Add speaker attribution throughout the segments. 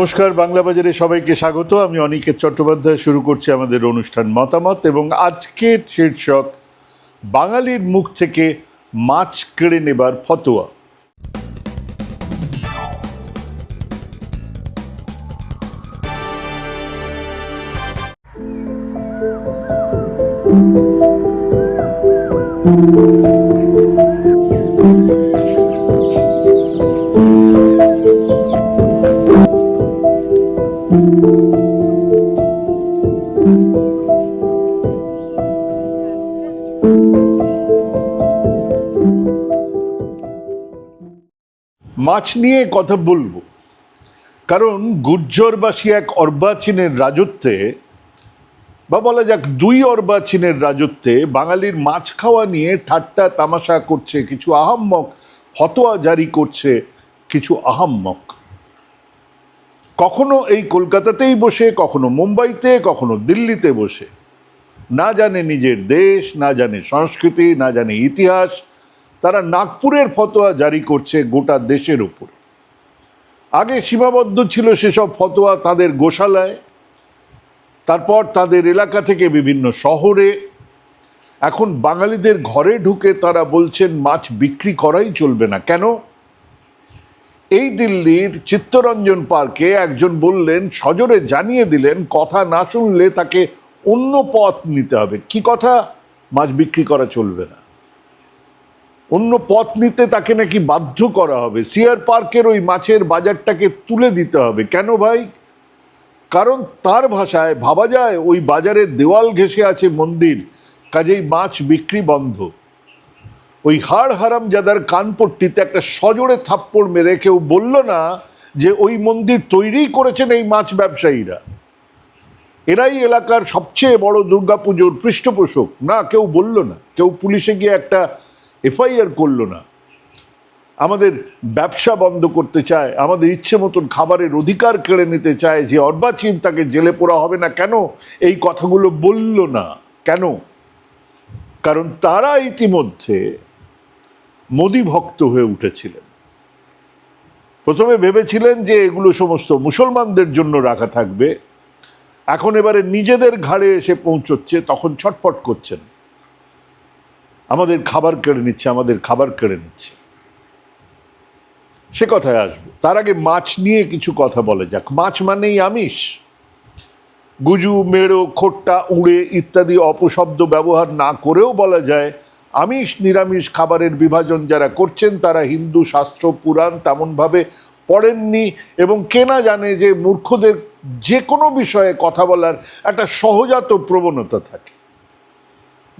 Speaker 1: নমস্কার, বাংলা বাজারে সবাইকে স্বাগত। আমি অনিকেত চট্টোপাধ্যায়, শুরু করছি আমাদের অনুষ্ঠান মতামত এবং আজকের শীর্ষক, বাঙালির মুখ থেকে মাছ কেড়ে নেবার ফতোয়া। মাছ নিয়ে কথা বলব। কারণ গুর্জরবাসী এক অর্বাচীনের রাজত্বে, বা বলা যাক দুই অর্বাচীনের রাজত্বে, বাঙালির মাছ খাওয়া নিয়ে ঠাট্টা তামাশা করছে, কিছু আহাম্মক ফতোয়া জারি করছে, কিছু আহাম্মক। কখনো এই কলকাতাতেই বসে, কখনো মুম্বাইতে, কখনো দিল্লিতে বসে। না জানে নিজের দেশ, না জানে সংস্কৃতি, না জানে ইতিহাস তারা নাগপুরের ফতোয়া জারি করছে গোটা দেশের উপর। আগে সীমাবদ্ধ ছিল সেসব ফতোয়া তাদের গোশালায়, তারপর তাদের এলাকা থেকে বিভিন্ন শহরে। এখন বাঙালিদের ঘরে ঢুকে তারা বলছেন, মাছ বিক্রি করাই চলবে না। কেন? এই দিল্লির চিত্তরঞ্জন পার্কে একজন বললেন, সজোরে জানিয়ে দিলেন, কথা না শুনলে তাকে অন্য পথ নিতে হবে। কি কথা? মাছ বিক্রি করা চলবে না। অন্য পথ নিতে তাকে নাকি বাধ্য করা হবে। সিয়ার পার্কের ওই মাছের বাজারটাকে তুলে দিতে হবে। কেন ভাই? কারণ তার ভাষায় ভাবা যায়, ওই বাজারে দেওয়াল ঘেঁষে আছে মন্দির, কাজেই মাছ বিক্রি বন্ধ। ওই হাড় হারাম যাদার কানপট্টিতে একটা সজোরে থাপ্পড় মেরে কেউ বলল না যে ওই মন্দির তৈরি করেছেন এই মাছ ব্যবসায়ীরা। এরাই এলাকার সবচেয়ে বড় দুর্গাপুজোর পৃষ্ঠপোষক। না, কেউ বলল না। কেউ পুলিশে গিয়ে একটা এফআইআর করল না। আমাদের ব্যবসা বন্ধ করতে চায়, আমাদের ইচ্ছে মতন খাবারের অধিকার কেড়ে নিতে চায়, যে অর্বাচীন তাকে জেলে পোড়া হবে না কেন? এই কথাগুলো বলল না। কেন? কারণ তারা ইতিমধ্যে মোদি ভক্ত হয়ে উঠেছিলেন। প্রথমে ভেবেছিলেন যে এগুলো সমস্ত মুসলমানদের জন্য রাখা থাকবে। এখন এবারে নিজেদের ঘাড়ে এসে পৌঁছচ্ছে, তখন ছটফট করছেন। আমাদের খাবার কেড়ে নিচ্ছে, আমাদের খাবার কেড়ে নিচ্ছে। সে কথায় আসব। তার আগে মাছ নিয়ে কিছু কথা বলা যাক। মাছ মানেই আমিষ। গুজু, মেড়ো, খোট্টা, উড়ে ইত্যাদি অপশব্দ ব্যবহার না করেও বলা যায়, আমিষ, নিরামিষ খাবারের বিভাজন যারা করছেন, তারা হিন্দু, শাস্ত্র, পুরাণ তেমনভাবে পড়েননি এবং কেনা জানে যে মূর্খদের যে কোনো বিষয়ে কথা বলার একটা সহজাত প্রবণতা থাকে।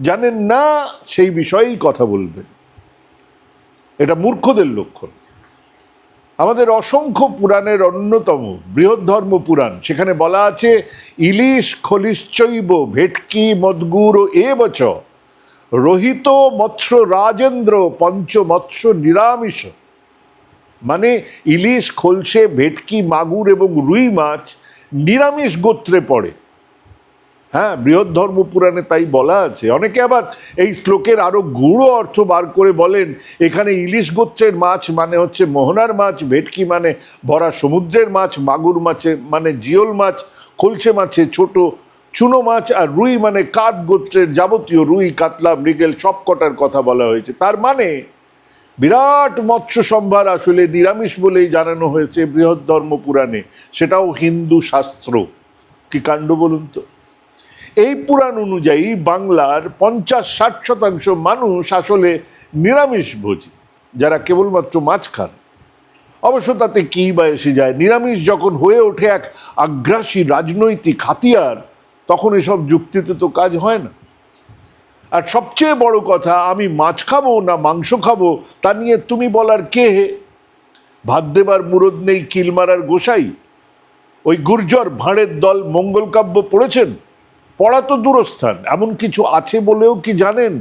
Speaker 1: জানেন না সেই বিষয়েই কথা বলবেন এটা মূর্খদের লক্ষণ। আমাদের অসংখ্য পুরাণের অন্যতম বৃহৎ ধর্ম পুরাণ, সেখানে বলা আছে, ইলিশ খলিশ্চৈব ভেটকি মদগুর এ বচ রোহিত মৎস্য রাজেন্দ্র পঞ্চমৎস্য নিরামিষ। মানে ইলিশ, খলসে, ভেটকি, মাগুর এবং রুই মাছ নিরামিষ গোত্রে পড়ে। হ্যাঁ বৃহৎ ধর্ম পুরাণে তাই বলা আছে। অনেকে আবার এই শ্লোকের আরও গূঢ় অর্থ বার করে বলেন, এখানে ইলিশ গোত্রের মাছ মানে হচ্ছে মোহনার মাছ, ভেটকি মানে ভরা সমুদ্রের মাছ, মাগুর মাছে মানে জিওল মাছ, খলসে মাছে ছোট চুনো মাছ, আর রুই মানে কাঠ গোত্রের যাবতীয় রুই, কাতলা, মৃগেল সব কটার কথা বলা হয়েছে। তার মানে বিরাট মৎস্য সম্ভার আসলে নিরামিষ বলেই জানানো হয়েছে বৃহৎ ধর্ম পুরাণে। সেটাও হিন্দু শাস্ত্র। কি কাণ্ড বলুন তো? এই পুরাণ অনুযায়ী বাংলার পঞ্চাশ, ষাট শতাংশ মানুষ আসলে নিরামিষভোজী যারা কেবলমাত্র মাছ খান। অবশ্য তাতে কী বা এসে যায়? নিরামিষ যখন হয়ে ওঠে এক আগ্রাসী রাজনৈতিক হাতিয়ার, তখন এসব যুক্তিতে তো কাজ হয় না। আর সবচেয়ে বড় কথা, আমি মাছ খাব না মাংস খাব, তা নিয়ে তুমি বলার কে হে? ভাত দেবার মুরদ নেই, কিল মারার গোসাই। ওই গুর্জর ভাঁড়ের দল মঙ্গল কাব্য পড়েছেন? পড়া তো দূরস্থান, এমন কিছু আছে বলেও কি জানেন?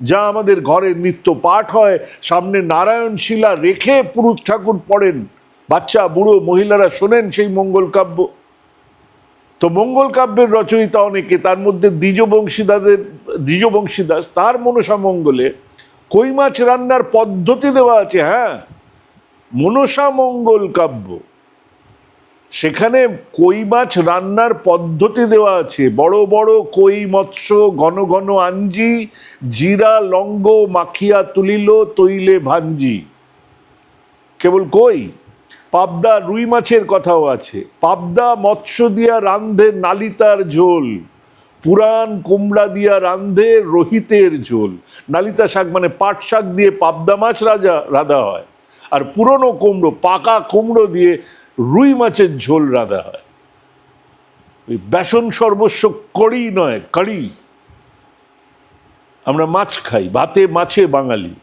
Speaker 1: যা আমাদের ঘরে নিত্য পাঠ হয়, সামনে নারায়ণ শিলা রেখে পুরুষ ঠাকুর পড়েন, বাচ্চা, বুড়ো, মহিলারা শোনেন সেই মঙ্গল কাব্য। তো মঙ্গল কাব্যের রচয়িতা অনেকে, তার মধ্যে দ্বিজবংশীদাদের দ্বিজবংশীদাস তার মনসা মঙ্গলে কই মাছ রান্নার পদ্ধতি দেওয়া আছে হ্যাঁ? মনসা মঙ্গল কাব্য। সেখানে কই মাছ রান্নার পদ্ধতি দেওয়া আছে। বড় বড় কই, মৎস্য, ঘন ঘন আঞ্জি জিরা, লঙ্গ, মাখিয়া, তুলিল, তৈলে ভাঞ্জি কেবল কই? পাবদা রুই মাছের কথাও আছে। পাবদা মৎস্য দিয়া রান্ধে নালিতার ঝোল। পুরান কুমড়া দিয়া রান্ধে রোহিতের ঝোল। নালিতা শাক মানে পাট শাক দিয়ে পাবদা মাছ রাজা, রাধা হয়। আর পুরনো কুমড়ো, পাকা কুমড়ো দিয়ে রুই মাছের ঝোল রাঁধা হয়। ওই বেসন সর্বস্ব কড়ি নয় কারি আমরা মাছ খাই, ভাতে মাছে বাঙালি।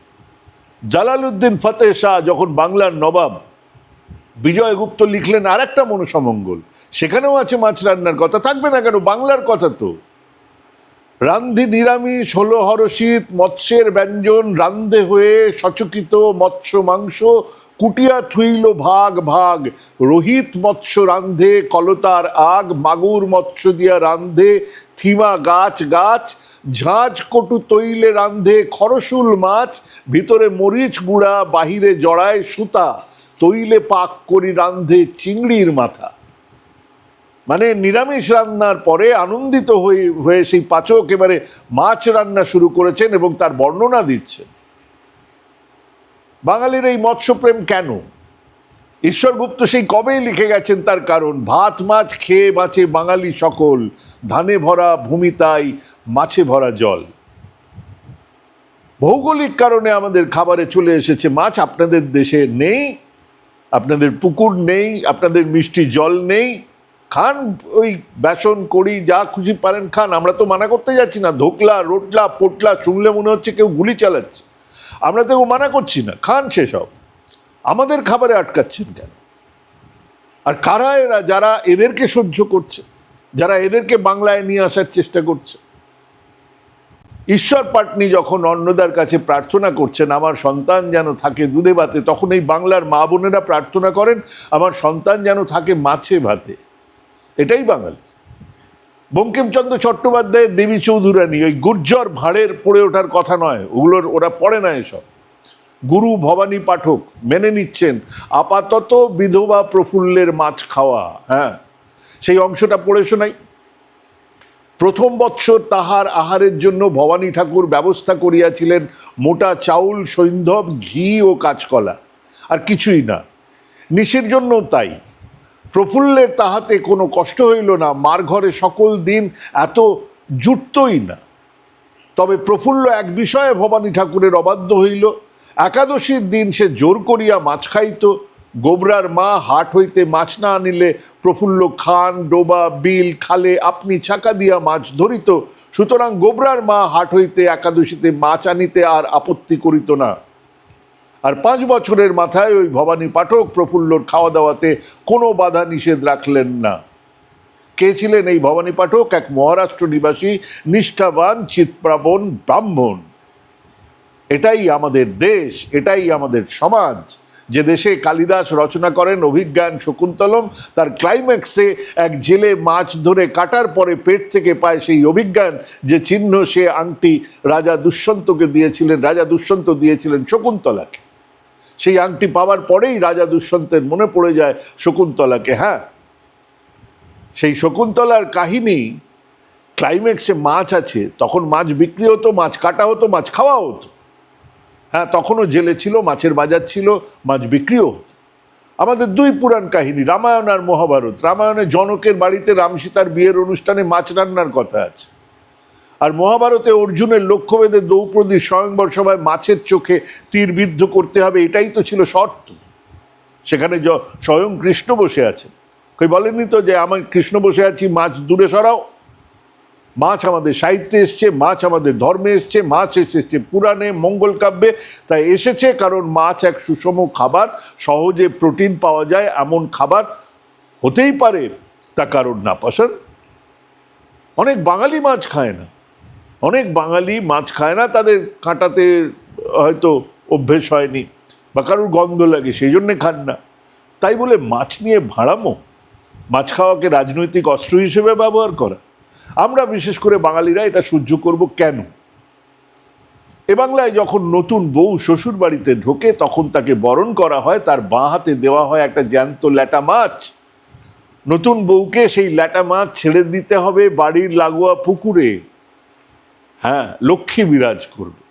Speaker 1: জালালউদ্দিন ফতেহ শাহ যখন বাংলার নবাব বিজয়গুপ্ত লিখলেন আর একটা মনুসমঙ্গল সেখানেও আছে মাছ রান্নার কথা, থাকবে না কেন? বাংলার কথা তো। রান্ধি নিরামিষ, হলো হরষিত, মৎস্যের ব্যঞ্জন, রান্ধে হয়ে সচকিত মৎস্য মাংস কুটিয়া থুইল ভাগ ভাগ, রোহিত মৎস্য রান্ধে, কলতার আগ, মাগুর মৎস্য দিয়া রান্ধে, থিমা গাছ গাছ ঝাঁঝ কটু তৈলে রান্ধে, খরসুল মাছ, ভিতরে মরিচ গুঁড়া, বাহিরে জড়ায় সুতা, তৈলে পাক করি রান্ধে চিংড়ির মাথা। মানে নিরামিষ রান্নার পরে আনন্দিত হয়ে হয়ে সেই পাচক এবারে মাছ রান্না শুরু করেছেন এবং তার বর্ণনা দিচ্ছেন। বাঙালির এই মৎস্যপ্রেম কেন? ঈশ্বরগুপ্ত সেই কবেই লিখে গেছেন তার কারণ, ভাত মাছ খেয়ে বাঁচে বাঙালি সকল, ধানে ভরা ভূমি তাই, মাছে ভরা জল। ভৌগোলিক কারণে আমাদের খাবারে চলে এসেছে মাছ, আপনাদের দেশে নেই, আপনাদের পুকুর নেই, আপনাদের মিষ্টি জল নেই, খান ওই বেসন করি যা খুশি পারেন খান, আমরা তো মানা করতে যাচ্ছি না, ধোকলা, রোটলা, পোটলা, শুনলে মনে হচ্ছে কেউ গুলি চালাচ্ছে। আমরা তো মানা করছি না, খান সেসব আমাদের খাবারে আটকাচ্ছেন কেন? আর কারা এরা যারা এদেরকে সহ্য করছে, যারা এদেরকে বাংলায় নিয়ে আসার চেষ্টা করছে? ঈশ্বর পাটনি যখন অন্নদার কাছে প্রার্থনা করছেন, আমার সন্তান যেন থাকে দুধে ভাতে, তখন এই বাংলার মা বোনেরা প্রার্থনা করেন, আমার সন্তান যেন থাকে মাছে ভাতে। এটাই বাঙালি। বঙ্কিমচন্দ্র চট্টোপাধ্যায়ের দেবী চৌধুরানী, ওই গুর্জর ভাঁড়ের পড়ে ওঠার কথা নয়, ওগুলোর ওরা পড়ে না এসব। গুরু ভবানী পাঠক মেনে নিচ্ছেন, আপাতত বিধবা প্রফুল্লের মাছ খাওয়া হ্যাঁ সেই অংশটা পড়ে শোনাই। প্রথম বৎসর তাহার আহারের জন্য ভবানী ঠাকুর ব্যবস্থা করিয়াছিলেন মোটা চাউল, সৈন্ধব, ঘি ও কাঁচকলা, আর কিছুই না। নিশের জন্য তাই। প্রফুল্লের তাহাতে কোনো কষ্ট হইল না, মার ঘরে সকল দিন এত জুটতই না। তবে প্রফুল্ল এক বিষয়ে ভবানী ঠাকুরের অবাধ্য হইল, একাদশীর দিন সে জোর করিয়া মাছ খাইত, গোবরার মা হাট হইতে মাছ না আনিলে প্রফুল্ল খান, ডোবা, বিল, খালে, আপনি ছাকা দিয়া মাছ ধরিত, সুতরাং গোবরার মা হাট হইতে একাদশীতে মাছ আনিতে আর আপত্তি করিত না। আর পাঁচ বছরের মাথায় ওই ভবানী পাঠক প্রফুল্লর খাওয়া দাওয়াতে কোনো বাধা নিষেধ রাখলেন না। কে ছিলেন এই ভবানী পাঠক? এক মহারাষ্ট্র নিবাসী, নিষ্ঠাবান চিৎপ্রাবণ ব্রাহ্মণ। এটাই আমাদের দেশ, এটাই আমাদের সমাজ। যে দেশে কালিদাস রচনা করেন, অভিজ্ঞান শকুন্তলম, তার ক্লাইম্যাক্সে এক জেলে মাছ ধরে কাটার পরে পেট থেকে পায় সেই অভিজ্ঞান, যে চিহ্ন সে আংটি রাজা দুষ্যন্তকে দিয়েছিলেন, রাজা দুষ্যন্ত দিয়েছিলেন শকুন্তলাকে। সেই আংটি পাওয়ার পরেই রাজা দুষ্যন্তের মনে পড়ে যায় শকুন্তলাকে হ্যাঁ? সেই শকুন্তলার কাহিনী ক্লাইম্যাক্সে মাছ আছে, তখন মাছ বিক্রি হতো, মাছ কাটা হতো, মাছ খাওয়া হতো। হ্যাঁ তখনও জেলে ছিল, মাছের বাজার ছিল, মাছ বিক্রিও হতো। আমাদের দুই পুরাণ কাহিনী, রামায়ণ আর মহাভারত। রামায়ণে জনকের বাড়িতে রাম সীতার বিয়ের অনুষ্ঠানে মাছ রান্নার কথা আছে। আর মহাভারতে অর্জুনের লক্ষ্যভেদে দ্রৌপদী স্বয়ংবর সভায় মাছের চোখে তীরবিদ্ধ করতে হবে, এটাই তো ছিল শর্ত। সেখানে য- স্বয়ং কৃষ্ণ বসে আছেন। কই বলেননি তো যে আমার কৃষ্ণ বসে আছি, মাছ দূরে সরাও। মাছ আমাদের সাহিত্যে এসছে, মাছ আমাদের ধর্মে এসছে, মাছ এসে এসেছে পুরাণে, মঙ্গল কাব্যে। তাই এসেছে কারণ মাছ এক সুষম খাবার, সহজে প্রোটিন পাওয়া যায়, এমন খাবার হতেই পারে, তা কারণ না পছন্দ। অনেক বাঙালি মাছ খায় না। অনেক বাঙালি মাছ খায় না, তাদের কাঁটাতে হয়তো অভ্যেস হয়নি বা কারোর গন্ধ লাগে, সেই জন্যে খান না। তাই বলে মাছ নিয়ে ভাড়ামো। মাছ খাওয়াকে রাজনৈতিক অস্ত্র হিসেবে ব্যবহার করা। আমরা বিশেষ করে বাঙালিরা এটা সহ্য করব কেন? এ বাংলায় যখন নতুন বউ শ্বশুর বাড়িতে ঢোকে, তখন তাকে বরণ করা হয়, তার বাঁ হাতে দেওয়া হয় একটা জ্যান্ত ল্যাটা মাছ। নতুন বউকে সেই ল্যাটা মাছ ছেড়ে দিতে হবে বাড়ির লাগোয়া পুকুরে। হ্যাঁ লক্ষ্মী বিরাজ করবে।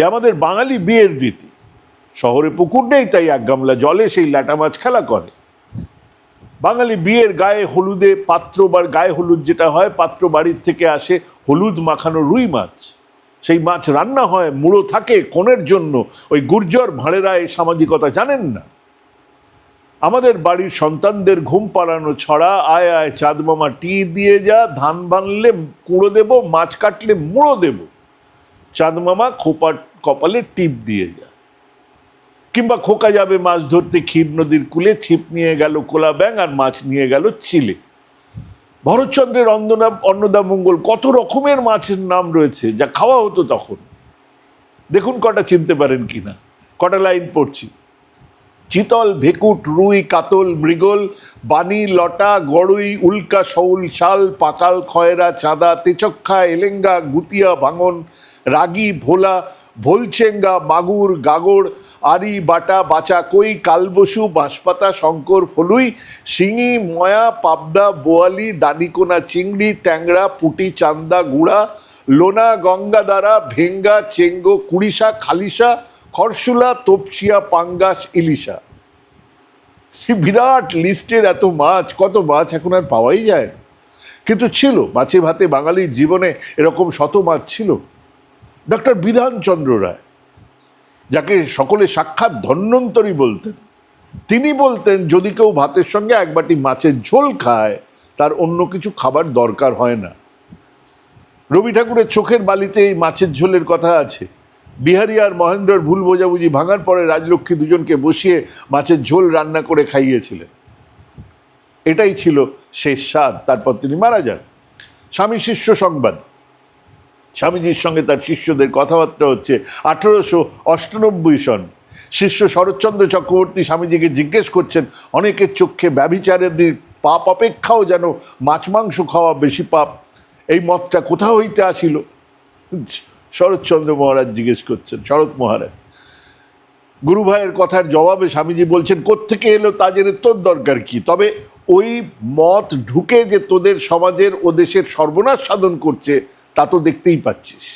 Speaker 1: এ আমাদের বাঙালি বিয়ের রীতি। শহরে পুকুর নেই, তাই এক গামলা জলে সেই ল্যাটা মাছ খেলা করে। বাঙালি বিয়ের গায়ে হলুদে পাত্র বা গায়ে হলুদ যেটা হয়, পাত্র বাড়ির থেকে আসে হলুদ মাখানো রুই মাছ। সেই মাছ রান্না হয়, মুড়ো থাকে কোণের জন্য। ওই গুর্জর ভাঁড়েরা এই সামাজিকতা জানেন না? আমাদের বাড়ির সন্তানদের ঘুম পাড়ানো ছড়া, আয় আয়, চাঁদ মামা টি দিয়ে যা, ধান বানলে কুড়ো দেব, মাছ কাটলে মুড়ো দেব। চাঁদ মামা খোপা কপালে টিপ দিয়ে যা। কিংবা খোকা যাবে মাছ ধরতে ক্ষীর নদীর কূলে, ছিপ নিয়ে গেল কোলা ব্যাং আর মাছ নিয়ে গেল চিলে। ভরতচন্দ্রের অন্নদা অন্নদা মঙ্গল কত রকমের মাছের নাম রয়েছে, যা খাওয়া হতো তখন। দেখুন কটা চিনতে পারেন কিনা। কটা লাইন পড়ছি। চিতল, ভেকুট, রুই, কাতল, মৃগল বানি লটা, গড়ুই, উল্কা শৌল শাল পাকাল খয়রা, চাঁদা, তেচক্ষা, এলেঙ্গা, গুতিয়া, ভাঙন, রাগি, ভোলা, ভোলচেঙ্গা, মাগুর, গাগর, আরি, বাটা, বাচা, কই, কালবসু, বাঁশপাতা, শঙ্কর, ফলুই, শিঙি, ময়া, পাবদা, বোয়ালি, দানিকোনা, চিংড়ি, ট্যাংরা, পুটি, চান্দা, গুড়া, লোনা গঙ্গাদারা ভেঙ্গা, চেঙ্গো, কুড়িশা, খালিশা খরসুলা তপসিয়া, পাঙ্গাস, ইলিশা। সে বিরাট লিস্টের এত মাছ, কত মাছ এখন আর পাওয়াই যায় না। কিন্তু ছিল, মাছে ভাতে বাঙালির জীবনে এরকম শত মাছ ছিল। ডক্টর বিধানচন্দ্র রায়, যাকে সকলে সাক্ষাৎ ধন্বন্তরী বলতেন, তিনি বলতেন, যদি কেউ ভাতের সঙ্গে এক বাটি মাছের ঝোল খায়, তার অন্য কিছু খাবার দরকার হয় না। রবি ঠাকুরের চোখের বালিতে এই মাছের ঝোলের কথা আছে। বিহারি আর মহেন্দ্রর ভুল বোঝাবুঝি ভাঙার পরে রাজলক্ষ্মী দুজনকে বসিয়ে মাছের ঝোল রান্না করে খাইয়েছিলেন। এটাই ছিল শেষ স্বাদ। তারপর তিনি মারা যান। স্বামী শিষ্য সংবাদ। স্বামীজির সঙ্গে তার শিষ্যদের কথাবার্তা হচ্ছে, আঠেরোশো অষ্টানব্বই সন। শিষ্য শরৎচন্দ্র চক্রবর্তী স্বামীজিকে জিজ্ঞেস করছেন, অনেকের চক্ষে ব্যবিচারের দিক পাপ অপেক্ষাও যেন মাছ মাংস খাওয়া বেশি পাপ, এই মতটা কোথা হইতে আসিল? শরৎচন্দ্র মহারাজ জিজ্ঞেস করছেন, শরৎ মহারাজ, গুরু ভাইয়ের কথার জবাবে স্বামীজি বলছেন, কোত্থেকে এলো তা জেনে তোর দরকার কি? তবে ওই মত ঢুকে যে তোদের সমাজের ও দেশের সর্বনাশ সাধন করছে, তা তো দেখতেই পাচ্ছিস।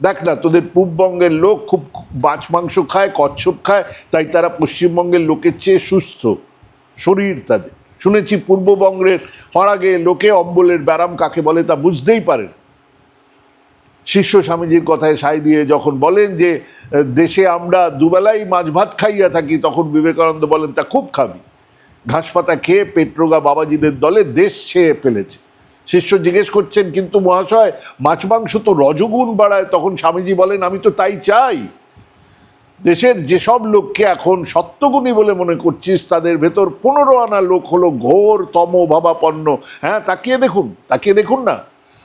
Speaker 1: দেখ না, তোদের পূববঙ্গের লোক খুব মাছ, মাংস খায়, কচ্ছপ খায়, তাই তারা পশ্চিমবঙ্গের লোকের চেয়ে সুস্থ, শরীর তাদের। শুনেছি পূর্ববঙ্গের ফারাগে লোকে অম্বলের ব্যারাম কাকে বলে তা বুঝতেই পারেন শিষ্য স্বামীজির কথায় সাই দিয়ে যখন বলেন যে দেশে আমরা দুবেলাই মাছ ভাত খাইয়া থাকি, তখন বিবেকানন্দ বলেন, তা খুব খাবি। ঘাস পাতা খেয়ে পেট্রোগা বাবাজিদের দলে দেশ ছেয়ে ফেলেছে। শিষ্য জিজ্ঞেস করছেন, কিন্তু মহাশয়, মাছ মাংস তো রজগুণ বাড়ায়। তখন স্বামীজি বলেন, আমি তো তাই চাই। দেশের যেসব লোককে এখন সত্যগুণী বলে মনে করছিস, তাদের ভেতর পনেরো আনা লোক হলো ঘোর তম ভাবাপন্ন হ্যাঁ তাকিয়ে দেখুন তাকিয়ে দেখুন না।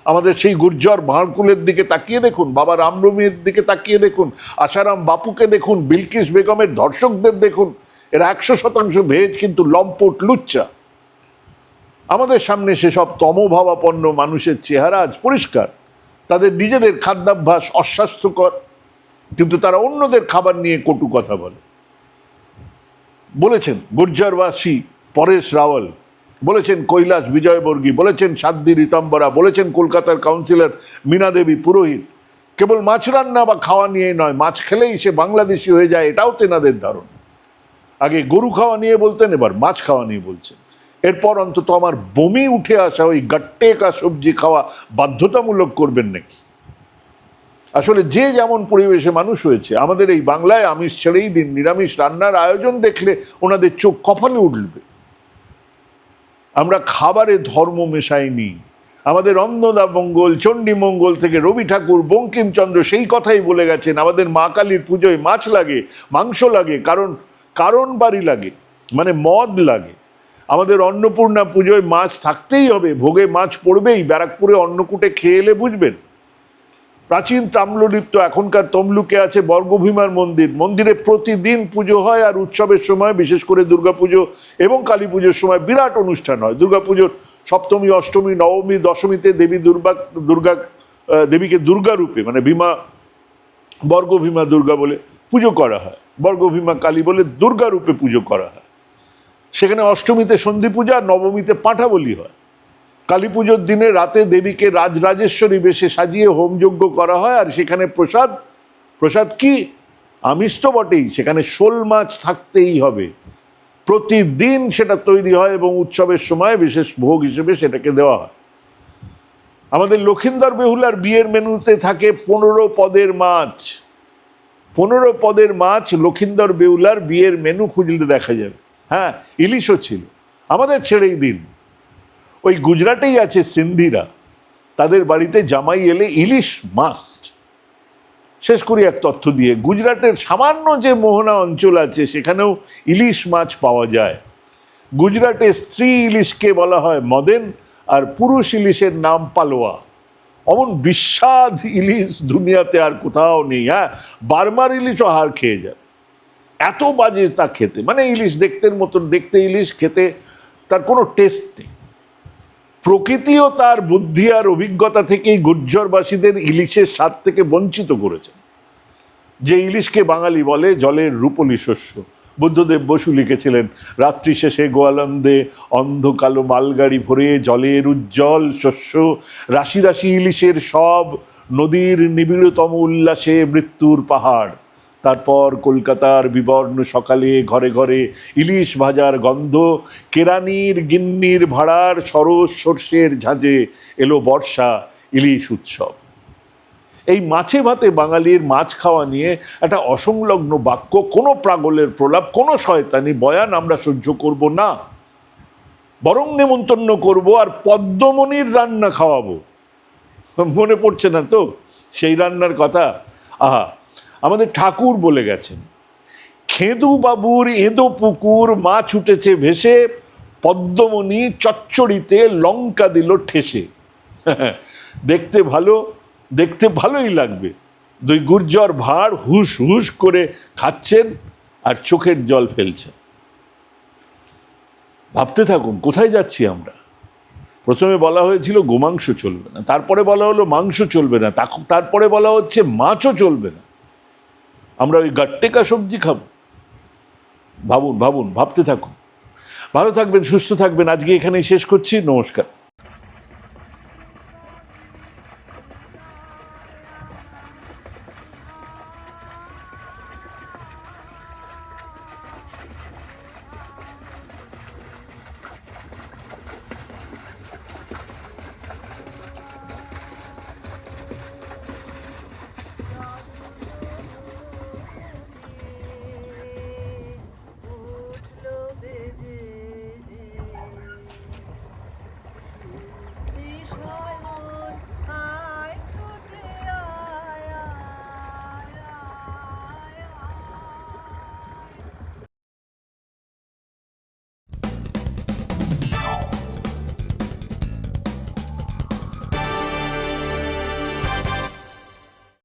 Speaker 1: আমাদের সেই গুর্জর ভাঁড়কুলের দিকে তাকিয়ে দেখুন, বাবা রামরমির দিকে তাকিয়ে দেখুন, আশারাম বাপুকে দেখুন, বিলকিস বেগমের ধর্ষকদের দেখুন, এরা একশো শতাংশ ভেজ কিন্তু লম্পট লুচ্চা। আমাদের সামনে সেসব তমভাবাপন্ন মানুষের চেহারা আজ পরিষ্কার। তাদের নিজেদের খাদ্যাভ্যাস অস্বাস্থ্যকর, কিন্তু তারা অন্যদের খাবার নিয়ে কটু কথা বলে। বলেছেন, গুর্জরবাসী পরেশ রাওয়াল বলেছেন কৈলাস বিজয়বর্গী, বলেছেন সাদ্দি রীতাম্বরা, বলেছেন কলকাতার কাউন্সিলর মীনা দেবী পুরোহিত। কেবল মাছ রান্না বা খাওয়া নিয়ে নয়, মাছ খেলেই সে বাংলাদেশি হয়ে যায়, এটাও তেনাদের ধারণা। আগে গরু খাওয়া নিয়ে বলতেন, এবার মাছ খাওয়া নিয়ে বলছেন। এরপর অন্তত আমার বমি উঠে আসা ওই গাট্টে কা সবজি খাওয়া বাধ্যতামূলক করবেন নাকি? আসলে যে যেমন পরিবেশে মানুষ হয়েছে, আমাদের এই বাংলায় আমিষ ছেড়েই দিন, নিরামিষ রান্নার আয়োজন দেখলে ওনাদের চোখ কপালে উঠবে। আমরা খাবারে ধর্ম মেশাইনি। আমাদের অন্নদা মঙ্গল, চণ্ডী মঙ্গল থেকে রবি ঠাকুর, বঙ্কিমচন্দ্র সেই কথাই বলে গেছেন, আমাদের মা কালীর পুজোয় মাছ লাগে, মাংস লাগে, কারণ কারণ বাড়ি লাগে মানে মদ লাগে। আমাদের অন্নপূর্ণা পুজোয় মাছ থাকতেই হবে, ভোগে মাছ পড়বেই, ব্যারাকপুরে অন্নকূটে খেয়ে এলে বুঝবেন। প্রাচীন তাম্রলিপ্ত এখনকার তমলুকে আছে বর্গভীমার মন্দির। মন্দিরে প্রতিদিন পুজো হয় আর উৎসবের সময়, বিশেষ করে দুর্গাপুজো এবং কালী পুজোর সময় বিরাট অনুষ্ঠান হয়। দুর্গাপুজোর সপ্তমী, অষ্টমী, নবমী, দশমীতে দেবী দুর্গা দুর্গা দেবীকে দুর্গারূপে মানে ভীমা, বর্গভীমা দুর্গা বলে পুজো করা হয়। বর্গভীমা কালী বলে দুর্গারূপে পুজো করা হয়। সেখানে অষ্টমীতে সন্ধি পূজা, নবমীতে পাঁঠা বলি হয়। কালী পুজোর দিনে রাতে দেবীকে রাজরাজেশ্বরী বেশে সাজিয়ে হোমযজ্ঞ করা হয়, আর সেখানে প্রসাদ। প্রসাদ কি? আমিষ তো বটেই, সেখানে শোল মাছ থাকতেই হবে। প্রতিদিন সেটা তৈরি হয় এবং উৎসবের সময় বিশেষ ভোগ হিসেবে সেটাকে দেওয়া হয়। আমাদের লক্ষিন্দর বেহুলার বিয়ের মেনুতে থাকে পনেরো পদের মাছ। পনেরো পদের মাছ লক্ষিন্দর বেহুলার বিয়ের মেনু খুঁজলে দেখা যাবে। হ্যাঁ ইলিশও ছিল। আমাদের ছেড়েই দিন। ওই গুজরাটেই আছে সিন্ধিরা। তাদের বাড়িতে জামাই এলে ইলিশ মাস্ট শেষ করি এক তথ্য দিয়ে, গুজরাটের সামান্য যে মোহনা অঞ্চল আছে, সেখানেও ইলিশ মাছ পাওয়া যায়। গুজরাটে স্ত্রী ইলিশকে বলা হয় মদেন, আর পুরুষ ইলিশের নাম পালোয়া। অমন বিস্বাদ ইলিশ দুনিয়াতে আর কোথাও নেই হ্যাঁ? বারবার ইলিশও হার খেয়ে যায়। এত বাজে তা খেতে। মানে ইলিশ দেখতের মতন, দেখতে ইলিশ খেতে তার কোনো টেস্ট নেই। প্রকৃতিও তার বুদ্ধি আর অভিজ্ঞতা থেকেই গুর্জরবাসীদের ইলিশের স্বাদ থেকে বঞ্চিত করেছে। যে ইলিশকে বাঙালি বলে, জলের রূপলি শস্য। বুদ্ধদেব বসু লিখেছিলেন, রাত্রি শেষে গোয়ালন্দে অন্ধকালো মালগাড়ি ভরে জলের উজ্জ্বল শস্য। রাশি রাশি ইলিশের সব নদীর নিবিড়তম উল্লাসে মৃত্যুর পাহাড়। তারপর কলকাতার বিবর্ণ সকালে ঘরে ঘরে ইলিশ ভাজার গন্ধ, কেরানির গিন্নির ভাড়ার সরস সর্ষের ঝাঁঝে এলো বর্ষা ইলিশ উৎসব। এই মাছে ভাতে বাঙালির মাছ খাওয়া নিয়ে একটা অসংলগ্ন বাক্য, কোনো প্রাগলের প্রলাপ, কোনো শয়তানি বয়ান আমরা সহ্য করব না। বরং নেমন্তন্ন করব আর পদ্মমণির রান্না খাওয়াবো। মনে পড়ছে না তো সেই রান্নার কথা? আহা আমাদের ঠাকুর বলে গেছেন, খেদু বাবুর এঁদো পুকুর মাছ উঠেছে ভেসে, পদ্মমণি চচ্চড়িতে লঙ্কা দিল ঠেসে। দেখতে ভালো, দেখতে ভালোই লাগবে। দুই গুর্জর ভাড় হুস হুস করে খাচ্ছেন আর চোখের জল ফেলছেন। ভাবতে থাকুন, কোথায় যাচ্ছি আমরা? প্রথমে বলা হয়েছিল গোমাংস চলবে না, তারপরে বলা হলো মাংস চলবে না তারপরে বলা হচ্ছে মাছও চলবে না। আমরা ওই গাট্টেকা সবজি খাব। ভাবুন ভাবুন, ভাবতে থাকুন। ভালো থাকবেন, সুস্থ থাকবেন। আজকে এখানেই শেষ করছি। নমস্কার।